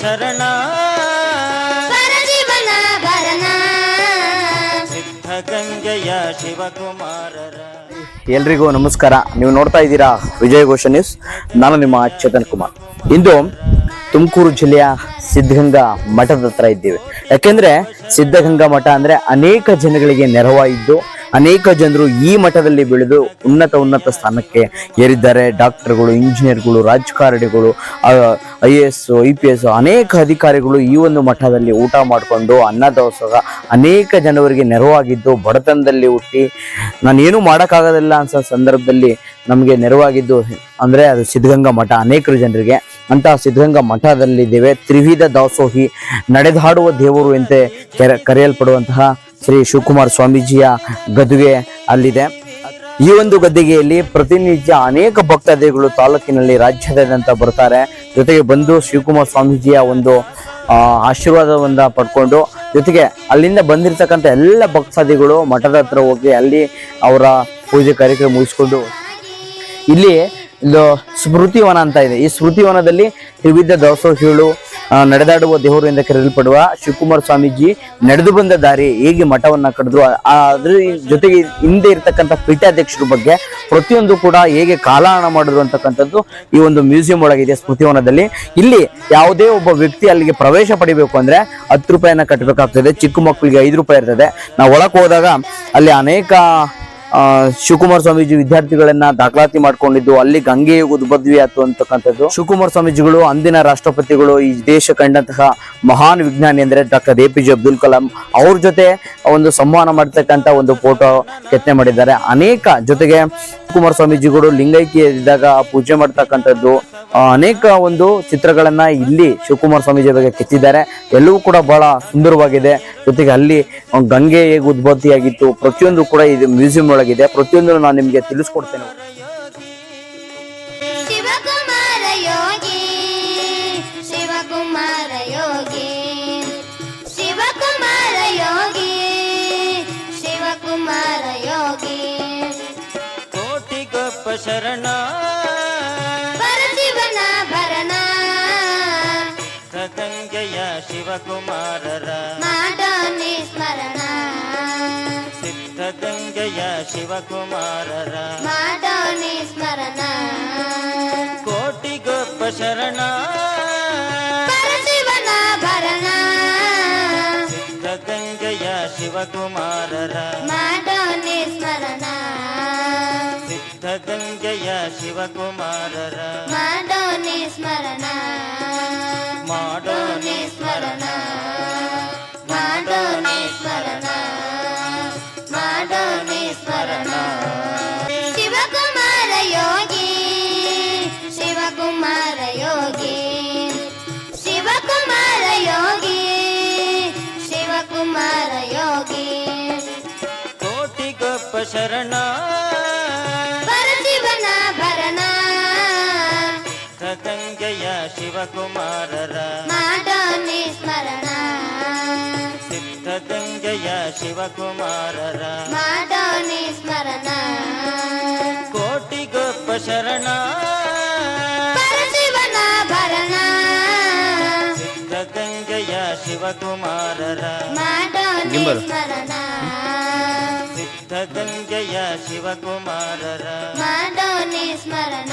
ಶರಣ. ಪರಜೀವನ ಭರಣ. ಸಿದ್ಧಗಂಗೆಯ ಶಿವಕುಮಾರರ. ಎಲ್ರಿಗೂ ನಮಸ್ಕಾರ. ನೀವು ನೋಡ್ತಾ ಇದ್ದೀರಾ ವಿಜಯ ಘೋಷ ನ್ಯೂಸ್. ನಾನು ನಿಮ್ಮ ಚೇತನ್ ಕುಮಾರ್. ಇಂದು ತುಮಕೂರು ಜಿಲ್ಲೆಯ ಸಿದ್ಧಗಂಗಾ ಮಠದ ಹತ್ರ ಇದ್ದೀವಿ. ಯಾಕೆಂದ್ರೆ ಸಿದ್ಧಗಂಗಾ ಮಠ ಅಂದ್ರೆ ಅನೇಕ ಜನಗಳಿಗೆ ನೆರವಾಗಿದ್ದು ಅನೇಕ ಜನರು ಈ ಮಠದಲ್ಲಿ ಬೆಳೆದು ಉನ್ನತ ಉನ್ನತ ಸ್ಥಾನಕ್ಕೆ ಏರಿದ್ದಾರೆ. ಡಾಕ್ಟರ್ಗಳು, ಇಂಜಿನಿಯರ್ಗಳು, ರಾಜಕಾರಣಿಗಳು I A S, I P S ಅನೇಕ ಅಧಿಕಾರಿಗಳು ಈ ಒಂದು ಮಠದಲ್ಲಿ ಊಟ ಮಾಡಿಕೊಂಡು ಅನ್ನದಾಸೋಹ ಅನೇಕ ಜನರಿಗೆ ನೆರವಾಗಿದ್ದು ಬಡತನದಲ್ಲಿ ಹುಟ್ಟಿ ನಾನೇನು ಮಾಡೋಕ್ಕಾಗೋದಿಲ್ಲ ಅನ್ಸೋ ಸಂದರ್ಭದಲ್ಲಿ ನಮಗೆ ನೆರವಾಗಿದ್ದು ಅಂದರೆ ಅದು ಸಿದ್ಧಗಂಗಾ ಮಠ. ಅನೇಕರು ಜನರಿಗೆ ಅಂತಹ ಸಿದ್ಧಗಂಗಾ ಮಠದಲ್ಲಿದ್ದೇವೆ. ತ್ರಿವಿಧ ದಾಸೋಹಿ ನಡೆದಾಡುವ ದೇವರು ಎಂತೆ ಕೆರೆ, ಕರೆಯಲ್ಪಡುವಂತಹ ಶ್ರೀ ಶಿವಕುಮಾರ ಸ್ವಾಮೀಜಿಯ ಗದ್ದುಗೆ ಅಲ್ಲಿದೆ. ಈ ಒಂದು ಗದ್ದಿಗೆಯಲ್ಲಿ ಪ್ರತಿನಿತ್ಯ ಅನೇಕ ಭಕ್ತಾದಿಗಳು ತಾಲೂಕಿನಲ್ಲಿ ರಾಜ್ಯಾದ್ಯಂತ ಬರ್ತಾರೆ. ಜೊತೆಗೆ ಬಂದು ಶಿವಕುಮಾರ ಸ್ವಾಮೀಜಿಯ ಒಂದು ಆಶೀರ್ವಾದವನ್ನು ಪಡ್ಕೊಂಡು ಜೊತೆಗೆ ಅಲ್ಲಿಂದ ಬಂದಿರತಕ್ಕಂಥ ಎಲ್ಲ ಭಕ್ತಾದಿಗಳು ಮಠದ ಹತ್ರ ಹೋಗಿ ಅಲ್ಲಿ ಅವರ ಪೂಜೆ ಕಾರ್ಯಕ್ರಮ ಮುಗಿಸ್ಕೊಂಡು ಇಲ್ಲಿ ಸ್ಮೃತಿವನ ಅಂತ ಇದೆ. ಈ ಸ್ಮೃತಿವನದಲ್ಲಿ ವಿವಿಧ ದಾಸೋಹಿಗಳು ಆ, ನಡೆದಾಡುವ ದೇವರು ಎಂದು ಕರೆಯಲ್ಪಡುವ ಶಿವಕುಮಾರ ಸ್ವಾಮೀಜಿ ನಡೆದು ಬಂದ ದಾರಿ ಹೇಗೆ ಮಠವನ್ನು ಕಡಿದ್ರು? ಅದ್ರ ಜೊತೆಗೆ ಹಿಂದೆ ಇರತಕ್ಕಂಥ ಪೀಠಾಧ್ಯಕ್ಷರ ಬಗ್ಗೆ ಪ್ರತಿಯೊಂದು ಕೂಡ ಹೇಗೆ ಕಾಲಹರಣ ಮಾಡಿದ್ರು ಅಂತಕ್ಕಂಥದ್ದು ಈ ಒಂದು ಮ್ಯೂಸಿಯಂ ಒಳಗಿದೆ ಸ್ಮೃತಿವನದಲ್ಲಿ. ಇಲ್ಲಿ ಯಾವುದೇ ಒಬ್ಬ ವ್ಯಕ್ತಿ ಅಲ್ಲಿಗೆ ಪ್ರವೇಶ ಪಡಿಬೇಕು ಅಂದ್ರೆ ಹತ್ತು ರೂಪಾಯಿನ ಕಟ್ಟಬೇಕಾಗ್ತದೆ ಚಿಕ್ಕ ಮಕ್ಕಳಿಗೆ ಐದು ರೂಪಾಯಿ ಇರ್ತದೆ. ನಾವು ಒಳಗೆ ಹೋದಾಗ ಅಲ್ಲಿ ಅನೇಕ ಶಿವಕುಮಾರ ಸ್ವಾಮೀಜಿ ವಿದ್ಯಾರ್ಥಿಗಳನ್ನ ದಾಖಲಾತಿ ಮಾಡ್ಕೊಂಡಿದ್ದು, ಅಲ್ಲಿ ಗಂಗೆ ಉದ್ಬದ್ವಿ ಆಯ್ತು ಅಂತಕ್ಕಂಥದ್ದು. ಶಿವಕುಮಾರ ಸ್ವಾಮೀಜಿಗಳು ಅಂದಿನ ರಾಷ್ಟ್ರಪತಿಗಳು, ಈ ದೇಶ ಕಂಡಂತಹ ಮಹಾನ್ ವಿಜ್ಞಾನಿ ಅಂದ್ರೆ doctor A P J Abdul Kalam ಅವ್ರ ಜೊತೆ ಒಂದು ಸಂವಹನ ಮಾಡ್ತಕ್ಕಂಥ ಒಂದು ಫೋಟೋ ಕೆತ್ತನೆ ಮಾಡಿದ್ದಾರೆ. ಅನೇಕ ಜೊತೆಗೆ ಶಿವಕುಮಾರ ಸ್ವಾಮೀಜಿಗಳು ಲಿಂಗೈಕ್ಯ ಇದ್ದಾಗ ಪೂಜೆ ಮಾಡ್ತಕ್ಕಂಥದ್ದು ಅನೇಕ ಒಂದು ಚಿತ್ರಗಳನ್ನ ಇಲ್ಲಿ ಶಿವಕುಮಾರ ಸ್ವಾಮೀಜಿ ಬಗ್ಗೆ ಕೆತ್ತಿದ್ದಾರೆ. ಎಲ್ಲವೂ ಕೂಡ ಬಹಳ ಸುಂದರವಾಗಿದೆ. ಜೊತೆಗೆ ಅಲ್ಲಿ ಗಂಗೆ ಹೇಗೆ ಉದ್ಭತ್ತಿಯಾಗಿತ್ತು ಪ್ರತಿಯೊಂದು ಕೂಡ ಇದು ಮ್ಯೂಸಿಯಂ ಒಳಗಿದೆ. ಪ್ರತಿಯೊಂದು ನಾನು ನಿಮಗೆ ತಿಳಿಸ್ಕೊಡ್ತೇನೆ. ಶಿವಕುಮಾರ ಸಿದ್ಧಗಂಗೆಯ ಶಿವಕುಮಾರರ ಮಾಡೋನಿ ಸ್ಮರಣ ಸಿದ್ಧಗಂಗೆಯ ಶಿವಕುಮಾರರ ಮಾಡೋನಿ ಸ್ಮರಣ ಕೋಟಿಗೊಪ್ಪ ಶರಣ ಪರಜೀವನ ಭರಣ ಸಿದ್ಧಗಂಗೆಯ ಶಿವಕುಮಾರರ ಮಾಡೋನಿ ಸ್ಮರಣ ಸಿದ್ಧಗಂಗೆಯ ಶಿವಕುಮಾರರ ಮಾಡೋನಿ ಸ್ಮರಣ ಸ್ಮರಣ. ಶಿವಕುಮಾರ ಯೋಗಿ ಶಿವಕುಮಾರ ಯೋಗಿ. ಶಿವಕುಮಾರ ಯೋಗಿ ಶಿವಕುಮಾರ ಯೋಗಿ. ಕೋಟಿಗೊಪ್ಪ ಶರಣ. ಪರಶಿವನ ಭರಣ. ಸಿದ್ಧಗಂಗೆಯ ಶಿವಕುಮಾರರ. ಮಾಡೋನಿ ಶಿವಕುಮಾರರ ಮಾಡೋನಿ ಸ್ಮರಣ. ಕೋಟಿಗೊಪ್ಪ ಶರಣ. ಪರಶಿವನ ಭರಣ. ಸಿದ್ಧಗಂಗೆಯ ಶಿವಕುಮಾರರ ಮಾಡೋನಿ ಸ್ಮರಣ. ಸಿದ್ಧಗಂಗೆಯ ಶಿವಕುಮಾರರ ಮಾಡೋನಿ ಸ್ಮರಣ.